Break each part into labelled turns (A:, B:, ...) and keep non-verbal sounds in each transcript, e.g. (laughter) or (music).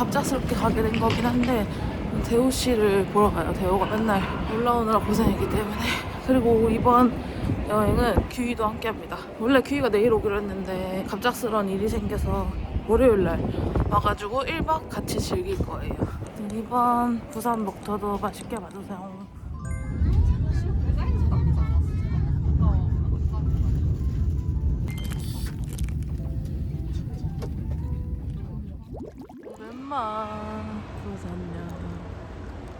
A: 갑작스럽게 가게 된 거긴 한데 대호 씨를 보러 가요. 대호가 맨날 올라오느라 고생했기 때문에. (laughs) 그리고 이번 여행은 규희도 함께 합니다. 원래 규희가 내일 오기로 했는데 갑작스러운 일이 생겨서 월요일 날 와가지고 1박 같이 즐길 거예요. 이번 부산 먹터도 맛있게 봐주세요. 오랜만 부산역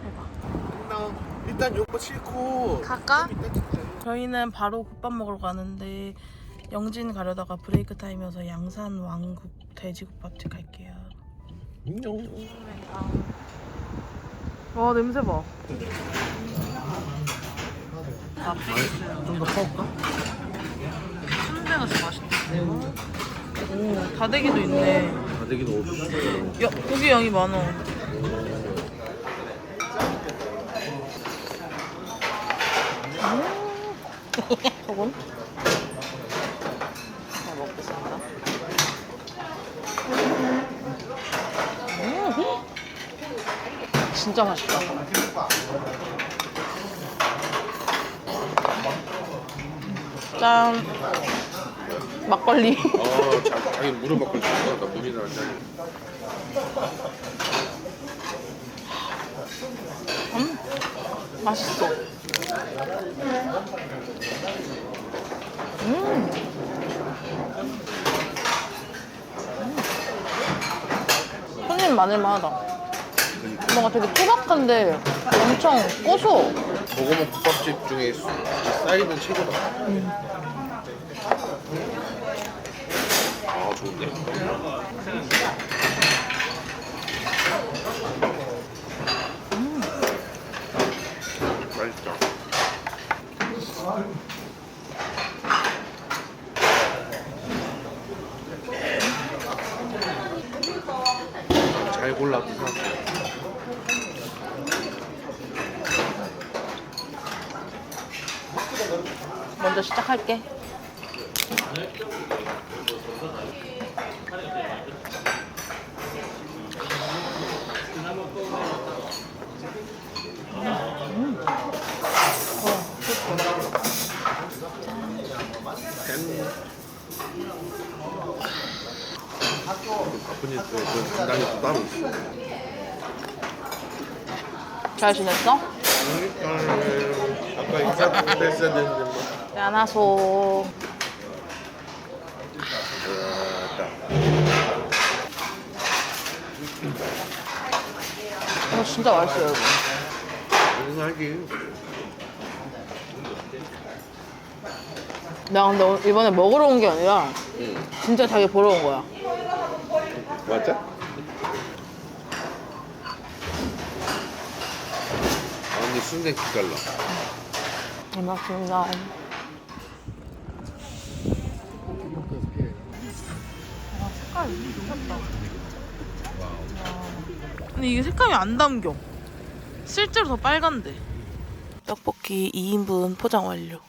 A: 해봐.
B: 일단 요거 싣고
A: 갈까?
B: 좀.
A: 저희는 바로 국밥 먹으러 가는데 영진 가려다가 브레이크 타임이어서 양산 왕국 돼지국밥집 갈게요.
B: 안녕.
A: 와 냄새 봐.
B: 좀더 퍼올까?
A: 순대가 진짜 맛있대요. 오 다대기도 있네.
B: 없어.
A: 야 고기 양이 많아. 음. (laughs) 저건? 잘 먹겠습니다. 음. 진짜 맛있다. 짠. 막걸리.
B: 어, 자, 자기 물을 먹고 있어. 나 물이나 한 잔.
A: 음, 맛있어. 음. 음. 손님 많을만하다. 뭔가 되게 투박한데 엄청 고소.
B: 먹어본 국밥집 중에 수- 사이즈는 최고다. 아, 좋은데? 맛있다. 잘 골라서 사.
A: 먼저 시작할게.
B: 바쁜 일그 분담이 또 따로 있어.
A: 잘 지냈어?
B: 아까 인사 부터 했어야 되는데 뭐.
A: 야나소. 이거 진짜 맛있어요, 여러분.
B: 가능하긴.
A: 나 근데 오늘 이번에 먹으러 온 게 아니라
B: 응.
A: 진짜 자기 보러 온 거야.
B: 맞아? 아 언니 순대.
A: 고맙습니다. 색깔이 미쳤다. 근데 이게 색감이 안 담겨. 실제로 더 빨간데. 떡볶이 2인분 포장 완료.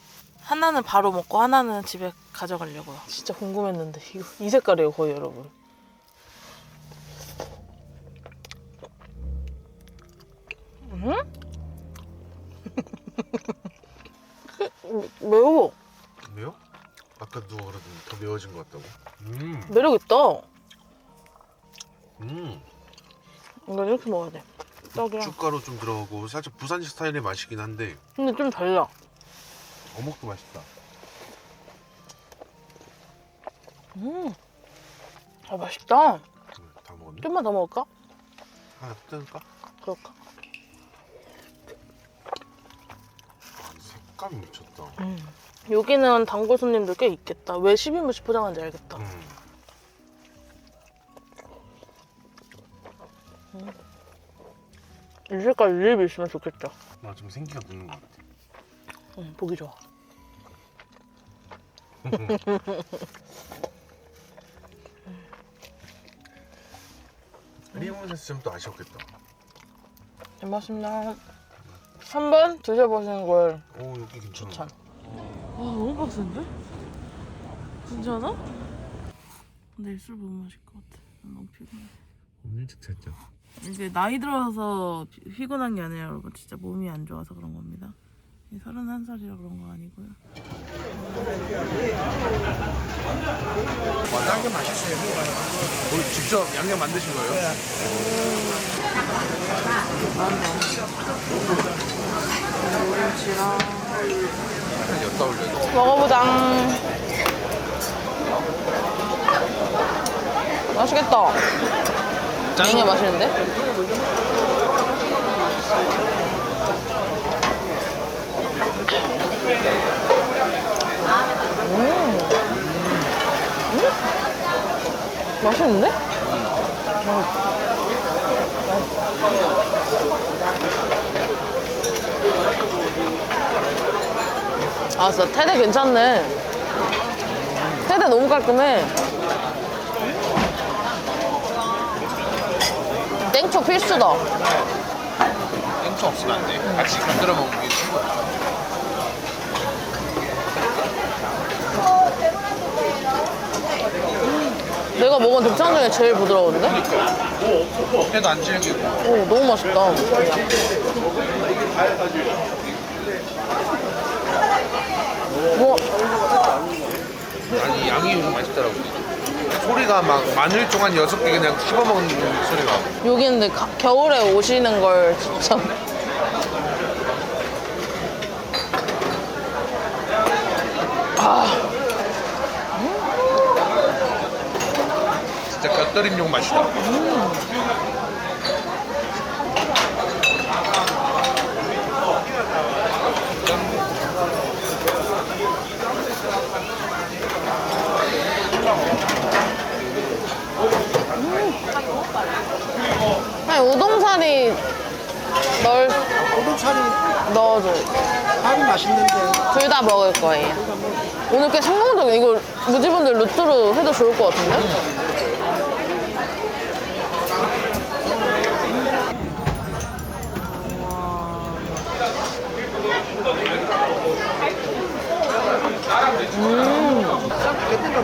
A: 하나는 바로 먹고 하나는 집에 가져가려고요. 진짜 궁금했는데 이거 이 색깔이에요 거의 여러분. 음? 매워.
B: 매워? 아까 누가 매워진 것 같다고. 음.
A: 매력 있다.
B: 음.
A: 이거 이렇게 먹어야 돼. 떡이랑.
B: 쭈가루 좀 들어가고 살짝 부산식 스타일의 맛이긴 한데
A: 근데 좀 달라.
B: 어묵도 맛있다.
A: 음. 아 맛있다.
B: 음, 다 먹었네.
A: 좀만 더 먹을까?
B: 하나 더 뜯을까?
A: 그럴까?
B: 아, 색감이 미쳤다.
A: 음. 여기는 단골 손님들 꽤 있겠다. 왜 12분씩 포장하는지 알겠다.
B: 음.
A: 이 색깔 립이 있으면 좋겠다.
B: 나 지금 생기가 붙는 것 같아.
A: 응, 보기 좋아. (laughs)
B: 리몬 세스 좀또 아쉬웠겠다.
A: 잘 먹습니다. 한번 드셔보시는 걸
B: 오 여기 괜찮아.
A: 추천. 와 너무 빡센데? 괜찮아? 내일 술못 마실 것 같아. 너무 피곤해.
B: 오늘 일찍 잤죠.
A: 이제 나이 들어서 피- 피곤한 게 아니라 여러분 진짜 몸이 안 좋아서 그런 겁니다. 서른한 살이라 그런 거 아니고요.
B: 양념 맛있어요. 오늘 직접 양념 만드신 거예요? 약간 엿다 올려.
A: 먹어보자. 맛있겠다. 짱이 맛있는데? 음. 음? 맛있는데? 아 진짜 테드 괜찮네 테드 너무 깔끔해 땡초 필수다
B: 땡초 없으면 안 돼. 같이 만들어 먹는 게 최고야.
A: 내가 먹은 대창 중에 제일 부드러운데?
B: 해도 안 질기고.
A: 오 너무 맛있다 뭐
B: 아니 양이 요즘 맛있더라고. 소리가 막 마늘 종한 여섯 개 그냥 씹어 먹는 소리가.
A: 여기 근데 가- 겨울에 오시는 걸 진짜
B: 진짜 곁들임용 맛이다.
A: 우동사리 넣을
C: 우동살이
A: 넣어줘
C: 밥이 맛있는데
A: 둘 다 먹을 거예요 오늘 꽤 성공적이야 이거 무지분들 루트로 해도 좋을 것 같은데?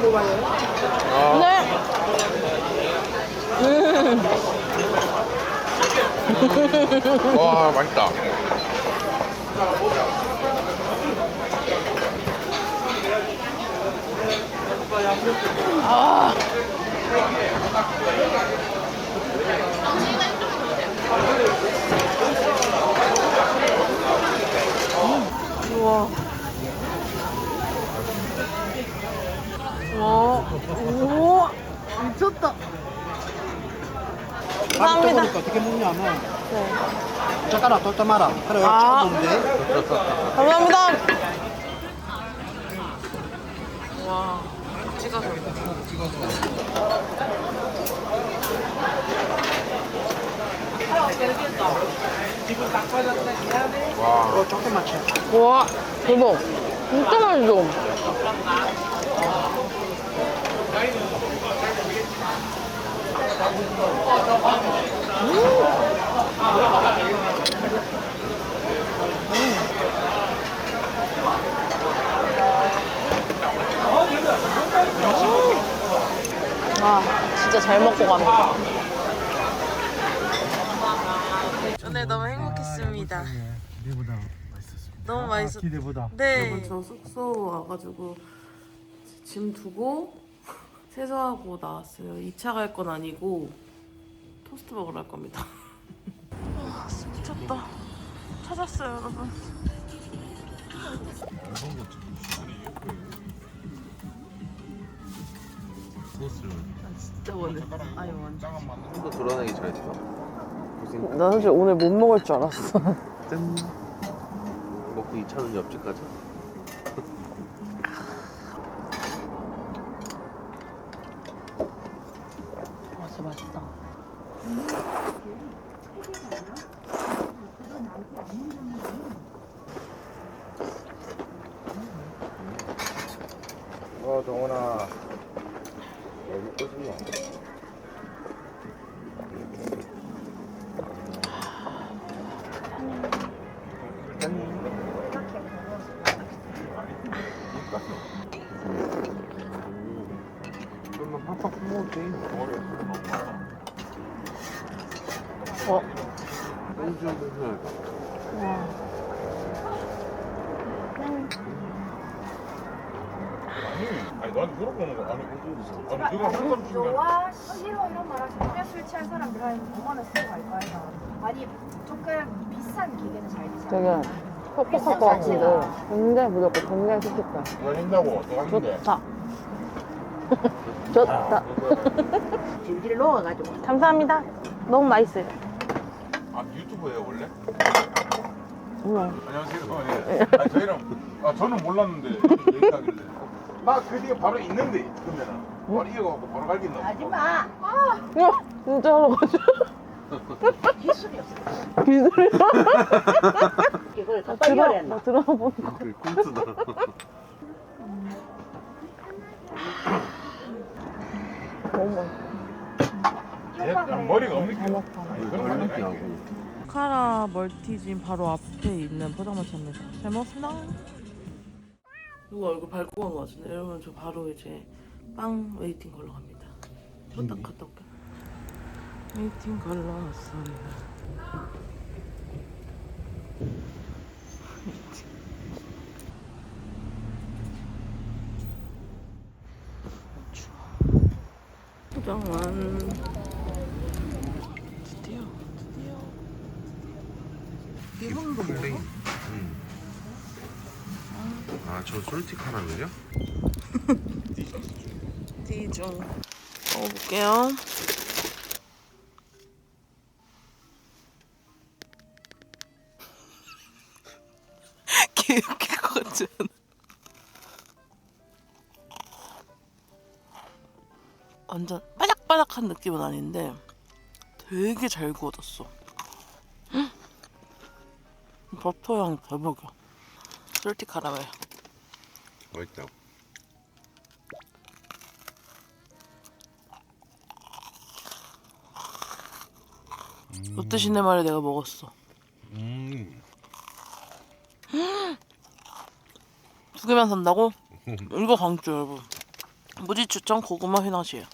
C: 먹어요.
A: 네. 음.
B: 와 맛있다.
A: 우와. 와. 우와. 미쳤다.
C: 밥이
A: 감사합니다.
C: 뜨거우니까 어떻게 먹냐면
A: 네.
C: 젓가락 돌때 마라. 그래
A: 아.
C: 처음 먹는데
A: 감사합니다. 와. 찍어서.
B: 와
C: 그거 조금 맞춰.
A: 와. 대박. 진짜 맛있어. 아, 진짜 잘 먹고 갑니다. 오늘 너무 행복했습니다.
C: 기대보다 맛있었습니다.
A: 너무 맛있었.
C: 기대보다.
A: 네. 저 숙소 와가지고 짐 두고 세수하고 나왔어요. 2차 갈 건 아니고 토스트 먹으러 갈 겁니다. 아, 미쳤다. 찾았어요, 여러분.
B: 소스를
A: 아, 진짜 원해. 아니 원.
B: 좀더 드러내기 잘했어. 무슨
A: 나 사실 오늘 못 먹을 줄 알았어.
B: 짠 먹고 2차는 옆집 가자.
A: 맛있어, 맛있다.
B: 어 동원아 뭐 먹고 싶노? 좀만 팍팍 먹어도 돼.
A: 어.
D: 아니 나한테 물어보는 거 아니 아니 내가 한 사람 중에
E: 좋아 싫어 이런 말 하시면 술 취한 사람들 한 5만 원 쓰고 갈 거예요. 아니 조금 비싼 기계는 잘 되잖아.
A: 되게 퍽퍽할 것 같은데. 근데 무조건 동네 시켰다.
D: 이거 한다고 내가 했는데
A: 좋다. (laughs) 좋다.
E: 줄기를 넣어가지고.
A: 감사합니다. 너무 맛있어요.
D: 아 유 튜브예요 원래?
A: 응.
D: 안녕하세요 예. 아니 저희랑 아 저는 몰랐는데 얘기하길래 막그 뒤에 바로 있는데 그러면은 바로 이어가고 바로 갈긴다
E: 하지 마.
A: 어, 진짜 할아버지. (laughs)
E: 기술이 없어.
A: 기술이.
E: 이걸
A: 나
E: 갖다
A: 들어,
E: 이어야
A: 나 들어보는 거.
B: 꿀트다.
A: 너무 맛있어.
D: 얘 머리가 없는 게
A: 먹다.
D: 아니, 그런 거 아니야
A: 멀티진 바로 앞에 있는 포장마차입니다. 잘 먹었습니다. 누가 얼굴 밟고 간 것 같은데 여러분 저 바로 이제 빵 웨이팅 걸러 갑니다. 후딱 갔다 올게. 웨이팅 걸러 왔어요. 추워. 포장만 드디어 드디어 이분도
B: 플레인.
A: 먹어?
B: 음. 아저 솔틱 하나면요?
A: 디중 (laughs) 먹어볼게요. 개웃길 것 같지 않아? 완전 바삭바삭한 느낌은 아닌데 되게 잘 구워졌어. 헉! 버터 향 대박이야. 솔티 카라멜.
B: 맛있다.
A: 롯데 시네마를 내가 먹었어.
B: 음.
A: 두 개만 산다고? 이거 강추 여러분. 무지 추천 고구마 휘낭시에.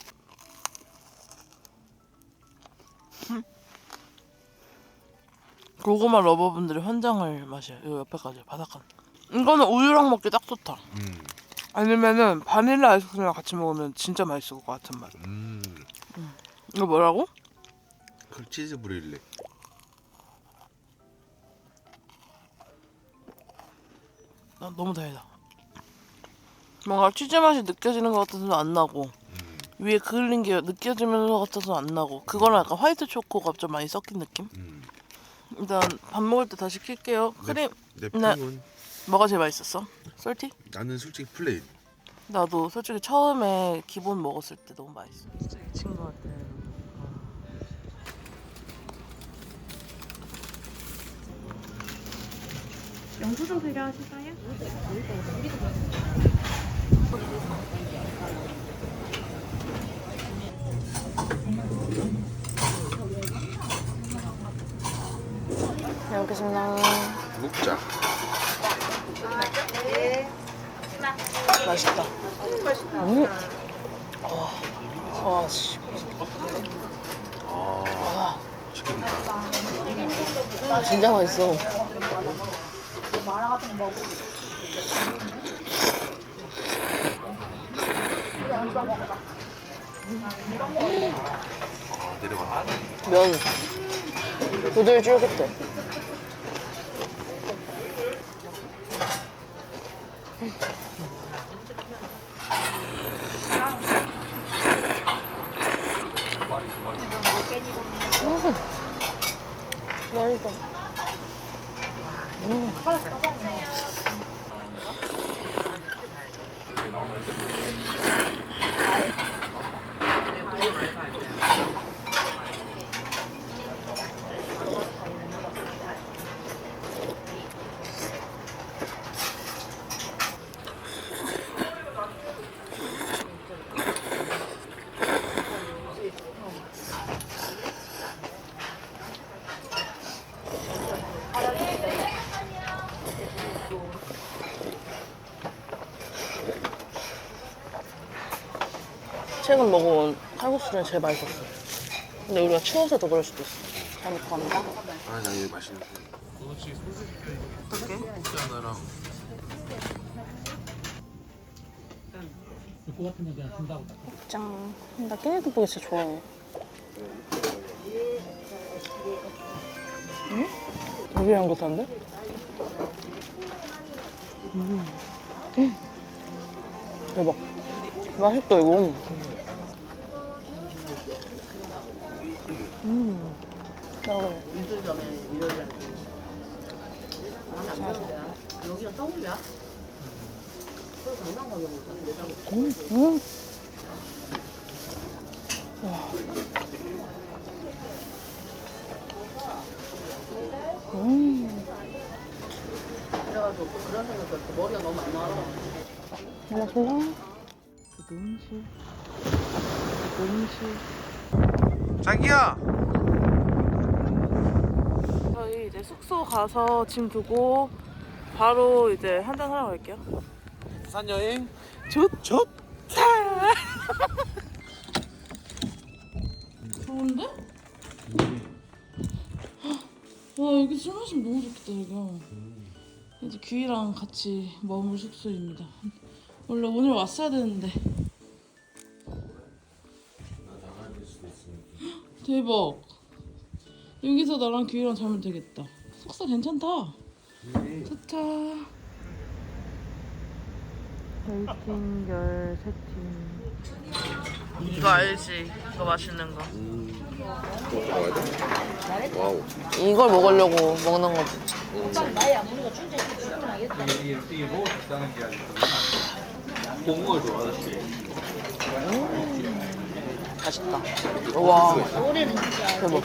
A: 고구마 러버분들이 환장을 마셔요. 이 옆에까지 바삭한. 이거는 우유랑 먹기 딱 좋다.
B: 음.
A: 아니면은 바닐라 아이스크림이랑 같이 먹으면 진짜 맛있을 것 같은 맛.
B: 음.
A: 이거 뭐라고?
B: 그 치즈 브릴레.
A: 나 너무 달다. 뭔가 치즈 맛이 느껴지는 것 같아서 안 나고 위에 그을린 게 느껴지는 것 같아서 안 나고 그거랑 약간 화이트 초코가 좀 많이 섞인 느낌?
B: 음.
A: 일단 밥 먹을 때 다 시 킬게요. 크림
B: 내
A: 네.
B: 평은
A: 뭐가 제일 맛있었어? 솔티?
B: 나는 솔직히 플레인.
A: 나도 솔직히 처음에 기본 먹었을 때 너무 맛있어. 진짜 미친 것 같아.
E: 영수증 필요하실까요?
A: 잘 먹겠습니다.
B: 먹자.
A: 맛있다. 음. 와, 와, 씨.
B: 아. 치킨다.
A: 아, 진짜 맛있어.
B: 아 내려가.
A: 면 부들쫄깃해. 최근 먹어온 칼국수 중에 제일 맛있었어. 근데 우리가 추워서 더 그럴 수도 있어. 잘 먹고 갑니다.
B: 아 나 이거 맛있는 도넛이 소스
A: 어떻게?
B: 소스 하나랑
A: 짱. 나 깻잎 떡볶이 진짜 좋아해. 응? 되게 향긋한데? 음. 음. 대박. 맛있다, 이거. 음. 음. 음. 음. 고맙습니다. 음식. 음식.
B: 자기야
A: 저희 이제 숙소 가서 짐 두고 바로 이제 한잔 하러 갈게요.
B: 부산 여행
A: 좋, 좋다! 좋은데? 와, 여기 술 마시면 너무 좋겠다, 여기가. 이제 귀랑 같이 머물 숙소입니다. 원래 오늘 왔어야 되는데. 대박. 여기서 나랑 귀랑 자면 되겠다. 숙소 괜찮다. 좋다. 웨이팅 열 세팅. 이거 알지? 이거 맛있는 거.
B: 먹어야 돼? 와우
A: 이걸 먹으려고 먹는 거지. 맛있다. 와. 대박.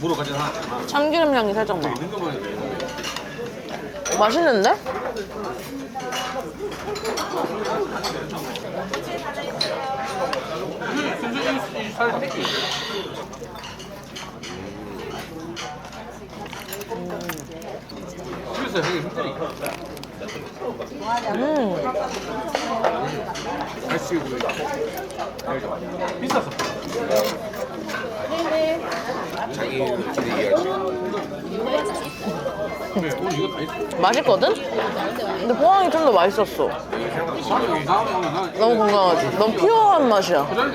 D: 물어 가지 않아.
A: 참기름 향이 살짝 나.
D: 있는
A: 맛있는데?
D: 집에서 하기 힘
A: 음.
D: 같이 비싸서.
B: 자기는 길이 이해하지.
A: 맛있거든? 근데 포항이 좀 더 맛있었어. 너무 건강하지. 너무 피어한 맛이야.
D: 해보면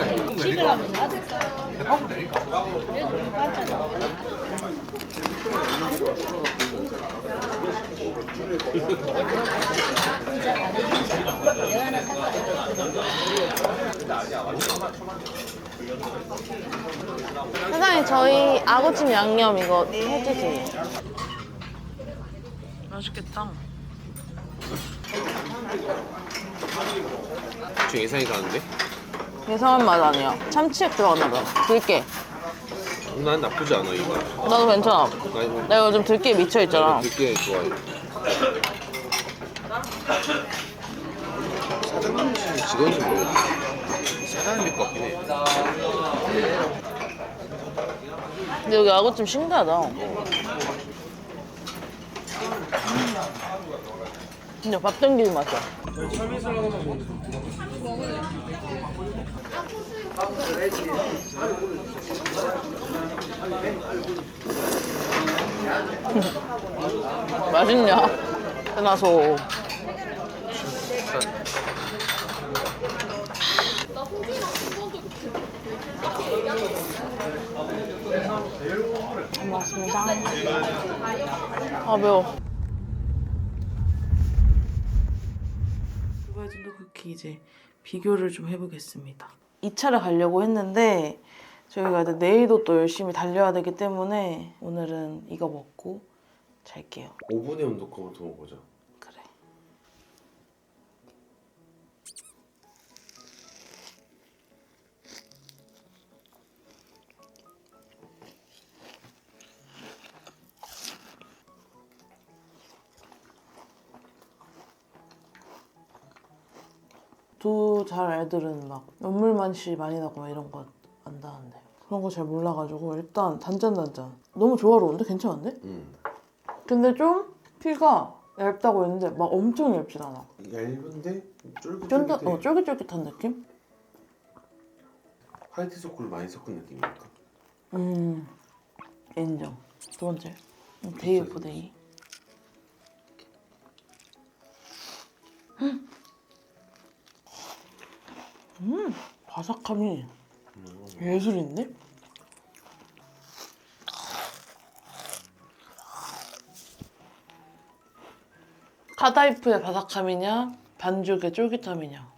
D: 되니까.
A: 사장님 저희 아구찜 양념 이거 해주세요. 맛있겠다.
B: 저 예상이 가는데?
A: 예상한 맛 아니야. 참치액 들어갔나 봐. 들깨.
B: 난 나쁘지 않아 이거
A: 나도 괜찮아.
B: 나 이거
A: 나 요즘 들깨 미쳐 있잖아.
B: 늦게 좋아해 사장님인지 직원인지 모르겠어 사장님일 것 같긴 해
A: 근데 여기 아구찜 신기하다. 진짜 밥 땡기는 맛이야. 맛있냐? 해놔서. 고맙습니다. 아 매워. 두바이준도 쿠키 이제 비교를 좀 해보겠습니다. 2차를 가려고 했는데 저희가 이제 내일도 또 열심히 달려야 되기 때문에 오늘은 이거 먹고 잘게요.
B: 5분의 온도컴을 두어보자
A: 그래. 두 잘 애들은 막 눈물 맛이 많이 나고 막 이런 거 안다는데 그런 거 잘 몰라가지고 일단 단짠 단짠 너무 조화로운데 괜찮은데?
B: 음.
A: 근데 좀 피가 얇다고 했는데 막 엄청 얇진 않아.
B: 얇은데
A: 쫀득,
B: 쫄깃쫄깃해
A: 어, 쫄깃쫄깃한 느낌?
B: 화이트 초코를 많이 섞은 느낌이니까.
A: 음 인정 두 번째 데이 오브 데이 음 바삭함이 예술인데? 카다이프의 바삭함이냐 반죽의 쫄깃함이냐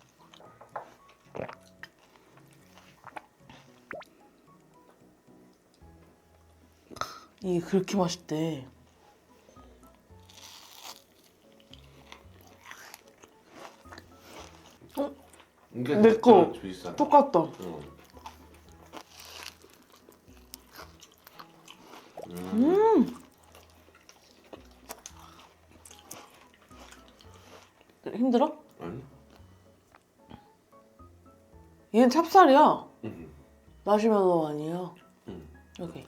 A: 이게 그렇게 맛있대
B: 이게
A: 내 거.
B: 진짜 비싸다.
A: 똑같다
B: 응.
A: 찹쌀이야?
B: 응.
A: 마시멜로 아니야
B: 응.
A: 여기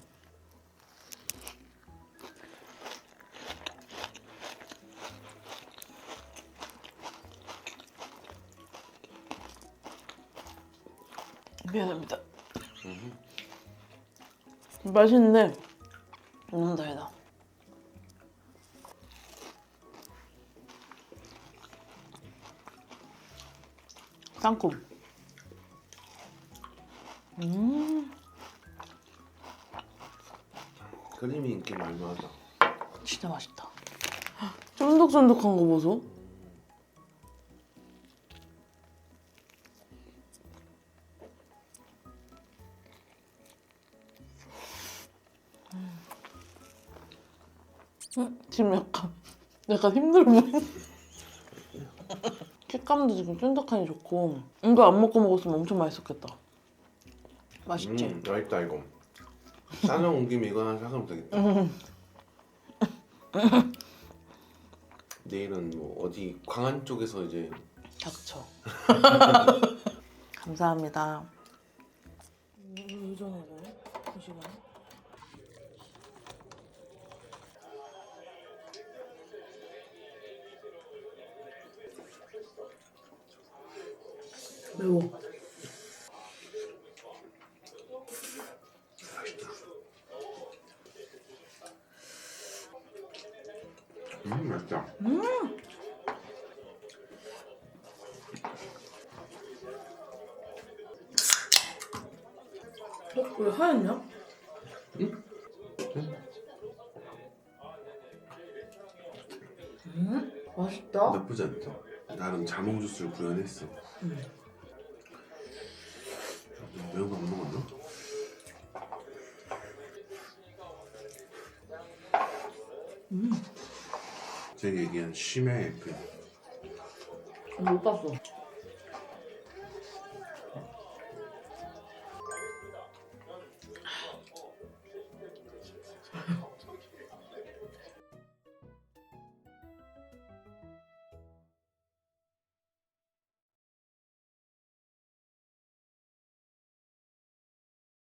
A: 미안합니다. 맛있는데 너무 달다. 땅 콩
B: 크림이 인기 많이하다.
A: 진짜 맛있다. 쫀득쫀득한 거 보소. 음, 지금 약간 약간 힘들어 보이네 식감도 지금 쫀득하니 좋고. 이거 안 먹고 먹었으면 엄청 맛있었겠다 맛있지?
B: 음, 맛있다 이거. 짜장 온 김에 이거 하나 사가면 되겠다. 내일은 뭐 어디 광안 쪽에서 이제
A: 닥쳐. (laughs) 감사합니다. 그 시간. 매워. 왜 하얗냐? 음? 맛있다.
B: 나쁘지 않다. 나는 자몽 주스를 구현했어. 매운 거못 먹었나? 제 얘기한 심야의 그
A: 못 봤어.